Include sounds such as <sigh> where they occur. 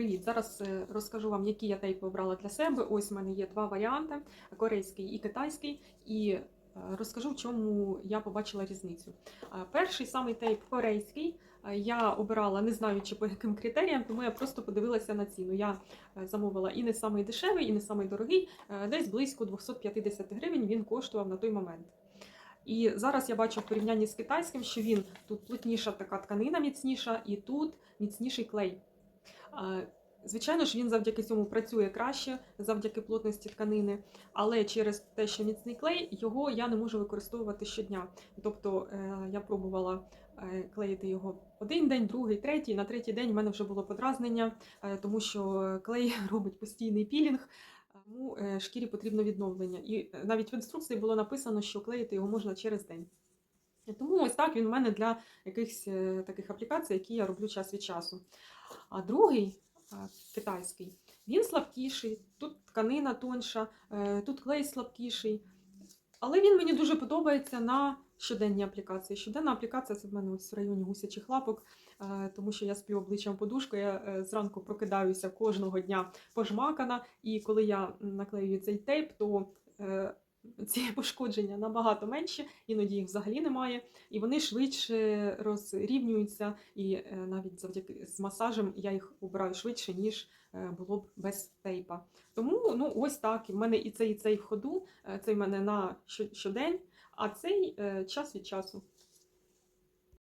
Привіт! Зараз е, розкажу вам, які я тейпи обрала для себе. Ось в мене є два варіанти: корейський і китайський. І е, розкажу, в чому я побачила різницю. Перший самий тейп корейський. Я обирала, не знаючи по яким критеріям, тому я просто подивилася на ціну. Я е, замовила і не самий дешевий, і не самий дорогий. Десь близько 250 гривень він коштував на той момент. І зараз я бачу в порівнянні з китайським, що він тут плотніша така тканина міцніша, і тут міцніший клей. Звичайно ж, він завдяки цьому працює краще, завдяки плотності тканини, але через те, що міцний клей, його я не можу використовувати щодня. Тобто е, я пробувала е, клеїти його один день, другий, третій. На третій день в мене вже було подразнення, е, тому що клей <laughs> робить постійний пілінг. Тому шкірі потрібно відновлення. І навіть в інструкції було написано, що клеїти його можна через день. Тому ось так він в мене для якихось е, таких аплікацій, які я роблю час від часу. А другий е, китайський, він слабкіший, тут тканина тонша, е, тут клей слабкіший. Але він мені дуже подобається на щоденні аплікації. Щоденна аплікація це в мене ось в районі гусячих лапок, е, тому що я сплю обличчям подушку, я е, зранку прокидаюся кожного дня пожмакана, і коли я наклеюю цей тейп, то е, ці <laughs> пошкодження набагато менші, іноді їх взагалі немає, і вони швидше розрівнюються, і е, навіть завдяки з масажем я їх обираю швидше, ніж е, було б без тейпа. Тому ну ось так. І в мене і цей, і цей в ходу, е, цей в мене на щодень, а цей час від часу.